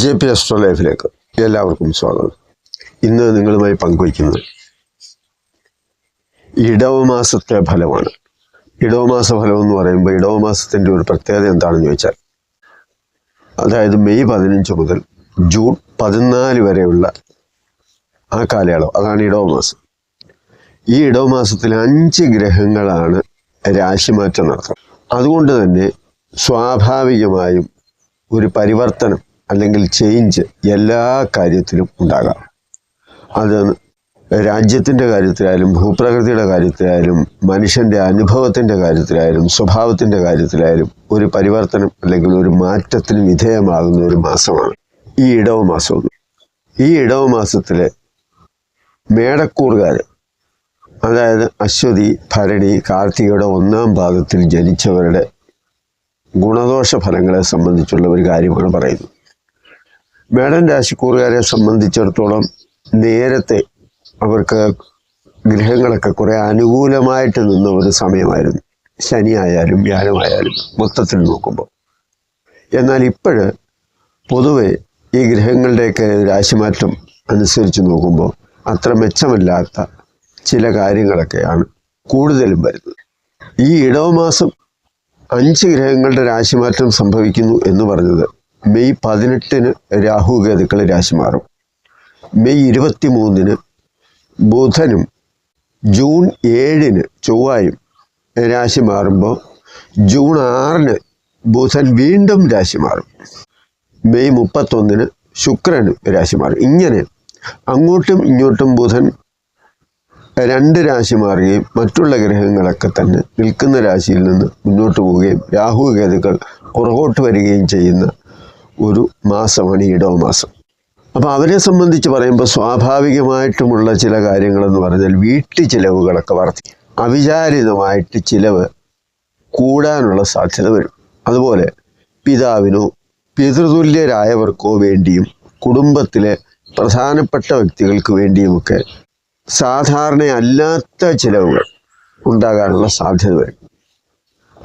J P astro ലൈഫിലേക്ക് എല്ലാവർക്കും സ്വാഗതം. ഇന്ന് നിങ്ങളുമായി പങ്കുവയ്ക്കുന്നത് ഇടവമാസത്തെ ഫലമാണ്. ഇടവമാസ ഫലം എന്ന് പറയുമ്പോൾ ഇടവമാസത്തിന്റെ ഒരു പ്രത്യേകത എന്താണെന്ന് ചോദിച്ചാൽ അതായത് മെയ് പതിനഞ്ച് മുതൽ ജൂൺ പതിനാല് വരെയുള്ള ആ കാലയളവ് അതാണ് ഇടവമാസം. ഈ ഇടവമാസത്തിൽ അഞ്ച് ഗ്രഹങ്ങളാണ് രാശിമാറ്റം നടത്തുന്നത്. അതുകൊണ്ട് തന്നെ സ്വാഭാവികമായും ഒരു പരിവർത്തനം അല്ലെങ്കിൽ ചേഞ്ച് എല്ലാ കാര്യത്തിലും ഉണ്ടാകാം. അത് രാജ്യത്തിന്റെ കാര്യത്തിലായാലും ഭൂപ്രകൃതിയുടെ കാര്യത്തിലായാലും മനുഷ്യന്റെ അനുഭവത്തിന്റെ കാര്യത്തിലായാലും സ്വഭാവത്തിന്റെ കാര്യത്തിലായാലും ഒരു പരിവർത്തനം അല്ലെങ്കിൽ ഒരു മാറ്റത്തിന് വിധേയമാകുന്ന ഒരു മാസമാണ് ഈ ഇടവ മാസം ഈ ഇടവ മാസത്തിലെ മേടക്കൂറുകാർ അതായത് അശ്വതി ഭരണി കാർത്തികയുടെ ഒന്നാം ഭാഗത്തിൽ ജനിച്ചവരുടെ ഗുണദോഷ ഫലങ്ങളെ സംബന്ധിച്ചുള്ള ഒരു കാര്യമാണ് പറയുന്നത്. മേടൻ രാശിക്കൂറുകാരെ സംബന്ധിച്ചിടത്തോളം നേരത്തെ അവർക്ക് ഗ്രഹങ്ങളൊക്കെ കുറെ അനുകൂലമായിട്ട് നിന്ന ഒരു സമയമായിരുന്നു. ശനി ആയാലും വ്യാഴമായാലും മൊത്തത്തിൽ നോക്കുമ്പോൾ. എന്നാൽ ഇപ്പോഴ് പൊതുവെ ഈ ഗ്രഹങ്ങളുടെയൊക്കെ രാശിമാറ്റം അനുസരിച്ച് നോക്കുമ്പോൾ അത്ര മെച്ചമല്ലാത്ത ചില കാര്യങ്ങളൊക്കെയാണ് കൂടുതലും വരുന്നത്. ഈ ഇടവമാസം അഞ്ച് ഗ്രഹങ്ങളുടെ രാശിമാറ്റം സംഭവിക്കുന്നു എന്ന് പറഞ്ഞത് മെയ് പതിനെട്ടിന് രാഹു കേതുക്കൾ രാശി മാറും. മെയ് ഇരുപത്തി മൂന്നിന് ബുധനും ജൂൺ ഏഴിന് ചൊവ്വായും രാശി മാറുമ്പോൾ ജൂൺ ആറിന് ബുധൻ വീണ്ടും രാശി മാറും. മെയ് മുപ്പത്തൊന്നിന് ശുക്രനും രാശി മാറും. ഇങ്ങനെ അങ്ങോട്ടും ഇങ്ങോട്ടും ബുധൻ രണ്ട് രാശി മാറുകയും മറ്റുള്ള ഗ്രഹങ്ങളൊക്കെ തന്നെ നിൽക്കുന്ന രാശിയിൽ നിന്ന് മുന്നോട്ട് പോവുകയും രാഹു കേതുക്കൾ പുറകോട്ട് വരികയും ചെയ്യുന്ന ഒരു മാസമാണ് ഈ മാസം അപ്പോൾ അവരെ സംബന്ധിച്ച് പറയുമ്പോൾ സ്വാഭാവികമായിട്ടുമുള്ള ചില കാര്യങ്ങളെന്ന് പറഞ്ഞാൽ വീട്ടു ചിലവുകളൊക്കെ വർദ്ധിക്കും അവിചാരിതമായിട്ട് ചിലവ് കൂടാനുള്ള സാധ്യത വരും. അതുപോലെ പിതാവിനോ പിതൃതുല്യരായവർക്കോ വേണ്ടിയും കുടുംബത്തിലെ പ്രധാനപ്പെട്ട വ്യക്തികൾക്ക് വേണ്ടിയുമൊക്കെ സാധാരണ അല്ലാത്ത ചിലവുകൾ ഉണ്ടാകാനുള്ള സാധ്യത വരും.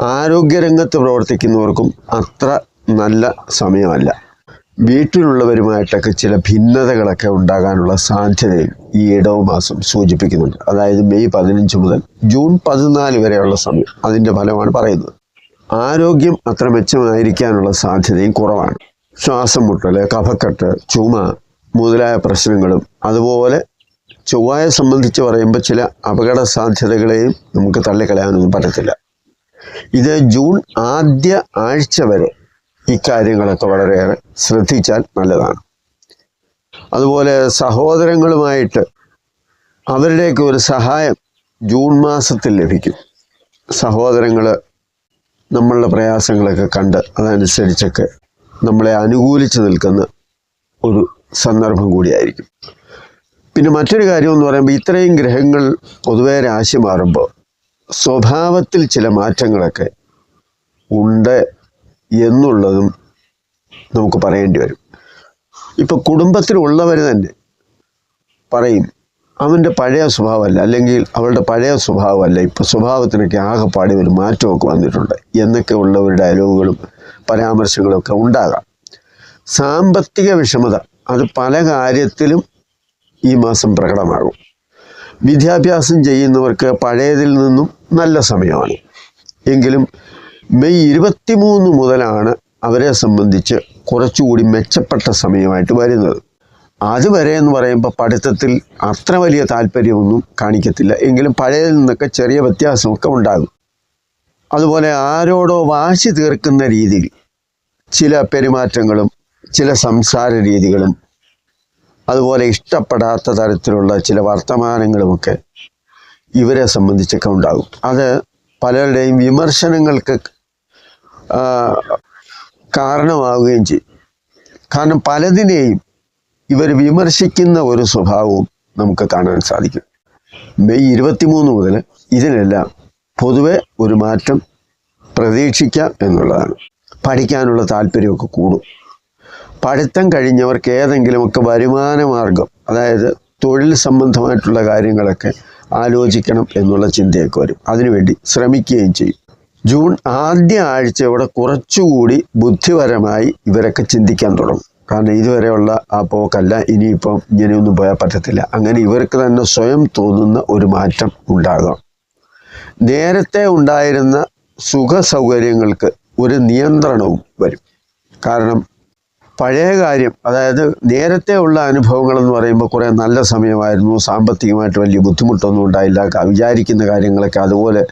ആരോഗ്യരംഗത്ത് പ്രവർത്തിക്കുന്നവർക്കും അത്ര നല്ല സമയമല്ല. വീട്ടിലുള്ളവരുമായിട്ടൊക്കെ ചില ഭിന്നതകളൊക്കെ ഉണ്ടാകാനുള്ള സാധ്യതയും ഈ ഇടവ മാസം സൂചിപ്പിക്കുന്നുണ്ട്. അതായത് മെയ് പതിനഞ്ച് മുതൽ ജൂൺ പതിനാല് വരെയുള്ള സമയം അതിന്റെ ഫലമാണ് പറയുന്നത്. ആരോഗ്യം അത്ര മെച്ചമായിരിക്കാനുള്ള സാധ്യതയും കുറവാണ്. ശ്വാസം മുട്ടൽ കഫക്കെട്ട് ചുമ മുതലായ പ്രശ്നങ്ങളും അതുപോലെ ചൊവ്വായെ സംബന്ധിച്ച് പറയുമ്പോൾ ചില അപകട സാധ്യതകളെയും നമുക്ക് തള്ളിക്കളയാനൊന്നും പറ്റത്തില്ല. ഇത് ജൂൺ ആദ്യ ആഴ്ച വരെ ഇക്കാര്യങ്ങളൊക്കെ വളരെയേറെ ശ്രദ്ധിച്ചാൽ നല്ലതാണ്. അതുപോലെ സഹോദരങ്ങളുമായിട്ട് അവരുടെയൊക്കെ ഒരു സഹായം ജൂൺ മാസത്തിൽ ലഭിക്കും. സഹോദരങ്ങൾ നമ്മളുടെ പ്രയാസങ്ങളൊക്കെ കണ്ട് അതനുസരിച്ചൊക്കെ നമ്മളെ അനുകൂലിച്ച് നിൽക്കുന്ന ഒരു സന്ദർഭം കൂടിയായിരിക്കും. പിന്നെ മറ്റൊരു കാര്യം എന്ന് പറയുമ്പോൾ ഇത്രയും ഗ്രഹങ്ങൾ പൊതുവെ രാശി മാറുമ്പോൾ സ്വഭാവത്തിൽ ചില മാറ്റങ്ങളൊക്കെ ഉണ്ട് എന്നുള്ളതും നമുക്ക് പറയേണ്ടി വരും. ഇപ്പോൾ കുടുംബത്തിലുള്ളവർ തന്നെ പറയും അവന്റെ പഴയ സ്വഭാവമല്ല അല്ലെങ്കിൽ അവളുടെ പഴയ സ്വഭാവമല്ല ഇപ്പോൾ സ്വഭാവത്തിനൊക്കെ ആകെപ്പാടി ഒരു മാറ്റമൊക്കെ വന്നിട്ടുണ്ട് എന്നൊക്കെ ഉള്ള ഒരു ഡയലോഗുകളും പരാമർശങ്ങളും ഒക്കെ ഉണ്ടാകാം. സാമ്പത്തിക വിഷമത അത് പല കാര്യത്തിലും ഈ മാസം പ്രകടമാകും. വിദ്യാഭ്യാസം ചെയ്യുന്നവർക്ക് പഴയതിൽ നിന്നും നല്ല സമയമാണ്. എങ്കിലും മെയ് ഇരുപത്തിമൂന്ന് മുതലാണ് അവരെ സംബന്ധിച്ച് കുറച്ചുകൂടി മെച്ചപ്പെട്ട സമയമായിട്ട് വരുന്നത്. അതുവരെ എന്ന് പറയുമ്പോൾ പഠിത്തത്തിൽ അത്ര വലിയ താല്പര്യമൊന്നും കാണിക്കത്തില്ല. എങ്കിലും പഴയതിൽ നിന്നൊക്കെ ചെറിയ വ്യത്യാസമൊക്കെ ഉണ്ടാകും. അതുപോലെ ആരോടോ വാശി തീർക്കുന്ന രീതിയിൽ ചില പെരുമാറ്റങ്ങളും ചില സംസാര രീതികളും അതുപോലെ ഇഷ്ടപ്പെടാത്ത തരത്തിലുള്ള ചില വർത്തമാനങ്ങളുമൊക്കെ ഇവരെ സംബന്ധിച്ചൊക്കെ ഉണ്ടാകും. അത് പലരുടെയും വിമർശനങ്ങൾക്ക് കാരണമാവുകയും ചെയ്യും. കാരണം പലതിനെയും ഇവർ വിമർശിക്കുന്ന ഒരു സ്വഭാവവും നമുക്ക് കാണാൻ സാധിക്കും. മെയ് ഇരുപത്തിമൂന്ന് മുതൽ ഇതിനെല്ലാം പൊതുവെ ഒരു മാറ്റം പ്രതീക്ഷിക്കാം എന്നുള്ളതാണ്. പഠിക്കാനുള്ള താല്പര്യമൊക്കെ കൂടും. പഠിത്തം കഴിഞ്ഞവർക്ക് ഏതെങ്കിലുമൊക്കെ വരുമാന മാർഗം അതായത് തൊഴിൽ സംബന്ധമായിട്ടുള്ള കാര്യങ്ങളൊക്കെ ആലോചിക്കണം എന്നുള്ള ചിന്തയൊക്കെ വരും. അതിനുവേണ്ടി ശ്രമിക്കുകയും ചെയ്യും. ജൂൺ ആദ്യ ആഴ്ച ആഴ്ചയോടെ കുറച്ചുകൂടി ബുദ്ധിപരമായി ഇവരൊക്കെ ചിന്തിക്കാൻ തുടങ്ങും. കാരണം ഇതുവരെയുള്ള ആ പോക്കല്ല ഇനിയിപ്പം ഇങ്ങനെയൊന്നും പോയാൽ പറ്റത്തില്ല. അങ്ങനെ ഇവർക്ക് തന്നെ സ്വയം തോന്നുന്ന ഒരു മാറ്റം ഉണ്ടാകാം. നേരത്തെ ഉണ്ടായിരുന്ന സുഖ സൗകര്യങ്ങൾക്ക് ഒരു നിയന്ത്രണവും വരും. കാരണം പഴയ കാര്യം അതായത് നേരത്തെ ഉള്ള അനുഭവങ്ങൾ എന്ന് പറയുമ്പോൾ കുറേ നല്ല സമയമായിരുന്നു സാമ്പത്തികമായിട്ട് വലിയ ബുദ്ധിമുട്ടൊന്നും ഉണ്ടായില്ല വിചാരിക്കുന്ന കാര്യങ്ങളൊക്കെ അതുപോലെ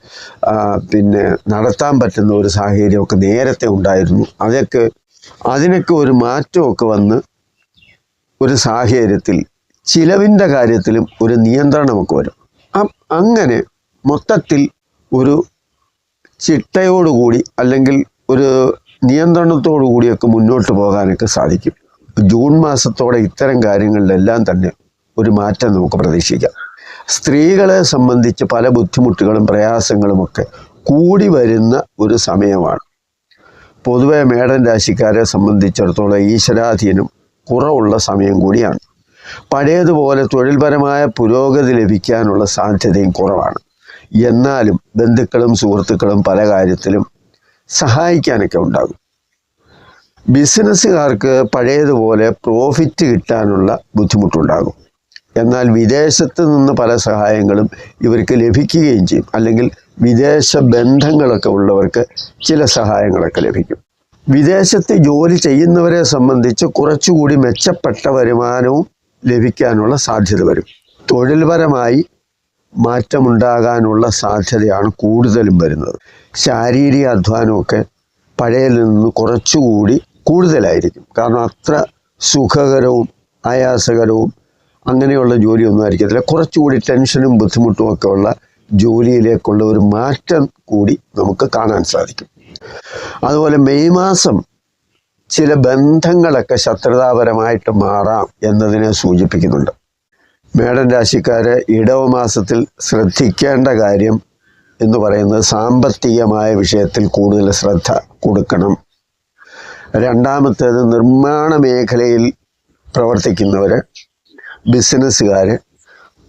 പിന്നെ നടത്താൻ പറ്റുന്ന ഒരു സാഹചര്യമൊക്കെ നേരത്തെ ഉണ്ടായിരുന്നു. അതൊക്കെ അതിനൊക്കെ ഒരു മാറ്റമൊക്കെ വന്ന് ഒരു സാഹചര്യത്തിൽ ചിലവിന്റെ കാര്യത്തിലും ഒരു നിയന്ത്രണമൊക്കെ വരും. അങ്ങനെ മൊത്തത്തിൽ ഒരു ചിട്ടയോടുകൂടി അല്ലെങ്കിൽ ഒരു നിയന്ത്രണത്തോടു കൂടിയൊക്കെ മുന്നോട്ട് പോകാനൊക്കെ സാധിക്കും. ജൂൺ മാസത്തോടെ ഇത്തരം കാര്യങ്ങളിലെല്ലാം തന്നെ ഒരു മാറ്റം നമുക്ക് പ്രതീക്ഷിക്കാം. സ്ത്രീകളെ സംബന്ധിച്ച് പല ബുദ്ധിമുട്ടുകളും പ്രയാസങ്ങളുമൊക്കെ കൂടി വരുന്ന ഒരു സമയമാണ്. പൊതുവെ മേടൻ രാശിക്കാരെ സംബന്ധിച്ചിടത്തോളം ഈശ്വരാധീനം കുറവുള്ള സമയം കൂടിയാണ്. പഴയതുപോലെ തൊഴിൽപരമായ പുരോഗതി ലഭിക്കാനുള്ള സാധ്യതയും കുറവാണ്. എന്നാലും ബന്ധുക്കളും സുഹൃത്തുക്കളും പല കാര്യത്തിലും സഹായിക്കാനൊക്കെ ഉണ്ടാകും. ബിസിനസ്സുകാർക്ക് പഴയതുപോലെ പ്രോഫിറ്റ് കിട്ടാനുള്ള ബുദ്ധിമുട്ടുണ്ടാകും. എന്നാൽ വിദേശത്ത് നിന്ന് പല സഹായങ്ങളും ഇവർക്ക് ലഭിക്കുകയും ചെയ്യും. അല്ലെങ്കിൽ വിദേശ ബന്ധങ്ങളൊക്കെ ഉള്ളവർക്ക് ചില സഹായങ്ങളൊക്കെ ലഭിക്കും. വിദേശത്ത് ജോലി ചെയ്യുന്നവരെ സംബന്ധിച്ച് കുറച്ചുകൂടി മെച്ചപ്പെട്ട വരുമാനവും ലഭിക്കാനുള്ള സാധ്യത വരും. തൊഴിൽപരമായി മാറ്റമുണ്ടാകാനുള്ള സാധ്യതയാണ് കൂടുതലും വരുന്നത്. ശാരീരിക അധ്വാനമൊക്കെ പഴയതിൽ നിന്ന് കുറച്ചുകൂടി കൂടുതലായിരിക്കും. കാരണം അത്ര സുഖകരവും ആയാസകരവും അങ്ങനെയുള്ള ജോലിയൊന്നും ആയിരിക്കത്തില്ല. കുറച്ചുകൂടി ടെൻഷനും ബുദ്ധിമുട്ടും ഒക്കെ ഉള്ള ജോലിയിലേക്കുള്ള ഒരു മാറ്റം കൂടി നമുക്ക് കാണാൻ സാധിക്കും. അതുപോലെ മെയ് മാസം ചില ബന്ധങ്ങളൊക്കെ ശത്രുതാപരമായിട്ട് മാറാം എന്നതിനെ സൂചിപ്പിക്കുന്നുണ്ട്. മേടൻ രാശിക്കാരെ ഇടവ മാസത്തിൽ ശ്രദ്ധിക്കേണ്ട കാര്യം എന്ന് പറയുന്നത് സാമ്പത്തികമായ വിഷയത്തിൽ കൂടുതൽ ശ്രദ്ധ കൊടുക്കണം. രണ്ടാമത്തേത് നിർമ്മാണ മേഖലയിൽ പ്രവർത്തിക്കുന്നവർ ബിസിനസ്സുകാർ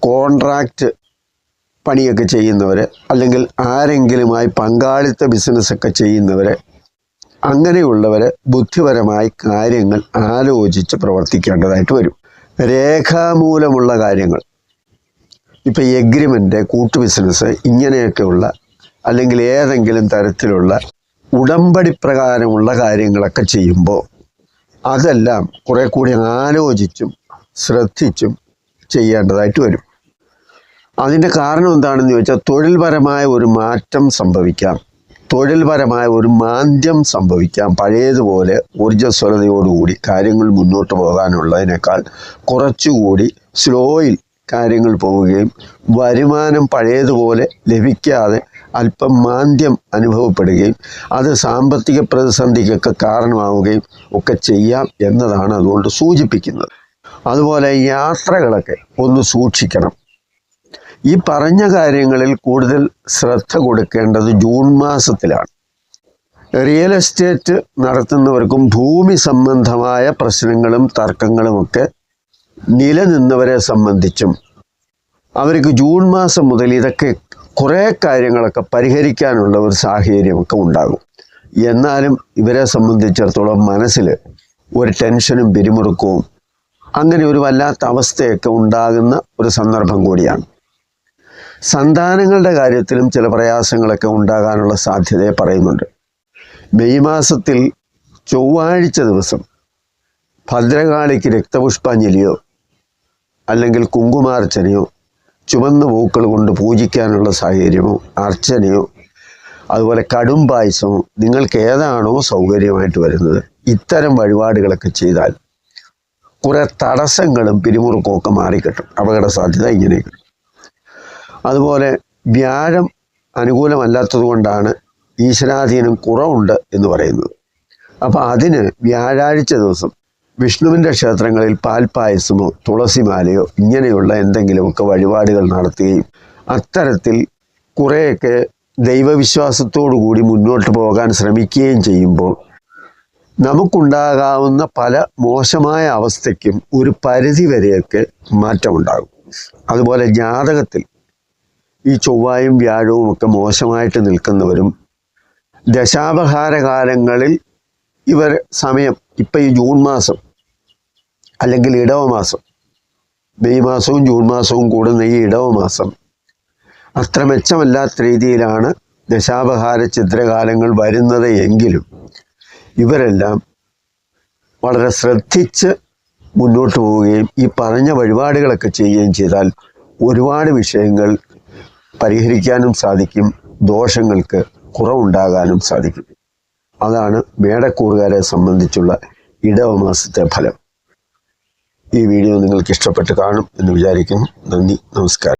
കോൺട്രാക്റ്റ് പണിയൊക്കെ ചെയ്യുന്നവർ അല്ലെങ്കിൽ ആരെങ്കിലുമായി പങ്കാളിത്ത ബിസിനസ്സൊക്കെ ചെയ്യുന്നവർ അങ്ങനെയുള്ളവർ ബുദ്ധിപരമായി കാര്യങ്ങൾ ആലോചിച്ച് പ്രവർത്തിക്കേണ്ടതായിട്ട് വരും. രേഖാമൂലമുള്ള കാര്യങ്ങൾ. ഇപ്പം എഗ്രിമെന്റ് കൂട്ടു ബിസിനസ് ഇങ്ങനെയൊക്കെയുള്ള അല്ലെങ്കിൽ ഏതെങ്കിലും തരത്തിലുള്ള ഉടമ്പടി പ്രകാരമുള്ള കാര്യങ്ങളൊക്കെ ചെയ്യുമ്പോൾ അതെല്ലാം കുറെ കൂടി ആലോചിച്ചും ശ്രദ്ധിച്ചും ചെയ്യേണ്ടതായിട്ട് വരും. അതിന്റെ കാരണം എന്താണെന്ന് ചോദിച്ചാൽ തൊഴിൽപരമായ ഒരു മാറ്റം സംഭവിക്കാം. തൊഴിൽപരമായ ഒരു മാന്ദ്യം സംഭവിക്കാം. പഴയതുപോലെ ഊർജസ്വലതയോടുകൂടി കാര്യങ്ങൾ മുന്നോട്ട് പോകാനുള്ളതിനേക്കാൾ കുറച്ചുകൂടി സ്ലോയിൽ കാര്യങ്ങൾ പോവുകയും വരുമാനം പഴയതുപോലെ ലഭിക്കാതെ അല്പം മാന്ദ്യം അനുഭവപ്പെടുകയും അത് സാമ്പത്തിക പ്രതിസന്ധിക്കൊക്കെ കാരണമാവുകയും ഒക്കെ ചെയ്യാം എന്നതാണ് അതുകൊണ്ട് സൂചിപ്പിക്കുന്നത്. അതുപോലെ യാത്രകളൊക്കെ ഒന്ന് സൂക്ഷിക്കണം. ഈ പറഞ്ഞ കാര്യങ്ങളിൽ കൂടുതൽ ശ്രദ്ധ കൊടുക്കേണ്ടത് ജൂൺ മാസത്തിലാണ്. റിയൽ എസ്റ്റേറ്റ് നടത്തുന്നവർക്കും ഭൂമി സംബന്ധമായ പ്രശ്നങ്ങളും തർക്കങ്ങളുമൊക്കെ നിലനിന്നവരെ സംബന്ധിച്ചും അവർക്ക് ജൂൺ മാസം മുതൽ ഇതൊക്കെ കുറേ കാര്യങ്ങളൊക്കെ പരിഹരിക്കാനുള്ള ഒരു സാഹചര്യമൊക്കെ ഉണ്ടാകും. എന്നാലും ഇവരെ സംബന്ധിച്ചിടത്തോളം മനസ്സിൽ ഒരു ടെൻഷനും പിരിമുറുക്കവും അങ്ങനെ ഒരു വല്ലാത്ത അവസ്ഥയൊക്കെ ഉണ്ടാകുന്ന ഒരു സന്ദർഭം കൂടിയാണ്. സന്താനങ്ങളുടെ കാര്യത്തിലും ചില പ്രയാസങ്ങളൊക്കെ ഉണ്ടാകാനുള്ള സാധ്യതയെ പറയുന്നുണ്ട്. മെയ് മാസത്തിൽ ചൊവ്വാഴ്ച ദിവസം ഭദ്രകാളിക്ക് രക്തപുഷ്പാഞ്ജലിയോ അല്ലെങ്കിൽ കുങ്കുമാർച്ചനയോ ചുവന്ന പൂക്കൾ കൊണ്ട് പൂജിക്കാനുള്ള സാഹചര്യമോ അർച്ചനയോ അതുപോലെ കടും പായസമോ നിങ്ങൾക്ക് ഏതാണോ സൗകര്യമായിട്ട് വരുന്നത് ഇത്തരം വഴിപാടുകളൊക്കെ ചെയ്താൽ കുറേ തടസ്സങ്ങളും പിരിമുറുക്കമൊക്കെ മാറിക്കിട്ടും. അപകട സാധ്യത ഇങ്ങനെയൊക്കെ. അതുപോലെ വ്യാഴം അനുകൂലമല്ലാത്തത് കൊണ്ടാണ് ഈശ്വരാധീനം കുറവുണ്ട് എന്ന് പറയുന്നത്. അപ്പോൾ അതിന് വ്യാഴാഴ്ച ദിവസം വിഷ്ണുവിന്റെ ക്ഷേത്രങ്ങളിൽ പാൽപ്പായസമോ തുളസിമാലയോ ഇങ്ങനെയുള്ള എന്തെങ്കിലുമൊക്കെ വഴിപാടുകൾ നടത്തുകയും അത്തരത്തിൽ കുറേയൊക്കെ ദൈവവിശ്വാസത്തോടു കൂടി മുന്നോട്ട് പോകാൻ ശ്രമിക്കുകയും ചെയ്യുമ്പോൾ നമുക്കുണ്ടാകാവുന്ന പല മോശമായ അവസ്ഥയ്ക്കും ഒരു പരിധി വരെയൊക്കെ മാറ്റമുണ്ടാകും. അതുപോലെ ജാതകത്തിൽ ഈ ചൊവ്വായും വ്യാഴവും ഒക്കെ മോശമായിട്ട് നിൽക്കുന്നവരും ദശാപഹാര കാലങ്ങളിൽ ഇവർ സമയം ഇപ്പം ഈ ജൂൺ മാസം അല്ലെങ്കിൽ ഇടവ മാസം മെയ് മാസവും ജൂൺ മാസവും കൂടുന്ന ഈ ഇടവ മാസം അത്ര മെച്ചമല്ലാത്ത രീതിയിലാണ് ദശാപഹാര ചിത്രകാലങ്ങൾ വരുന്നത് എങ്കിലും ഇവരെല്ലാം വളരെ ശ്രദ്ധിച്ച് മുന്നോട്ട് പോവുകയും ഈ പറഞ്ഞ വഴിപാടുകളൊക്കെ ചെയ്യുകയും ചെയ്താൽ ഒരുപാട് വിഷയങ്ങൾ പരിഹരിക്കാനും സാധിക്കും. ദോഷങ്ങൾക്ക് കുറവുണ്ടാകാനും സാധിക്കും. അതാണ് മേടക്കൂറുകാരെ സംബന്ധിച്ചുള്ള ഇടവമാസത്തെ ഫലം. ഈ വീഡിയോ നിങ്ങൾക്ക് ഇഷ്ടപ്പെട്ട് കാണും എന്ന് വിചാരിക്കുന്നു. നന്ദി നമസ്കാരം.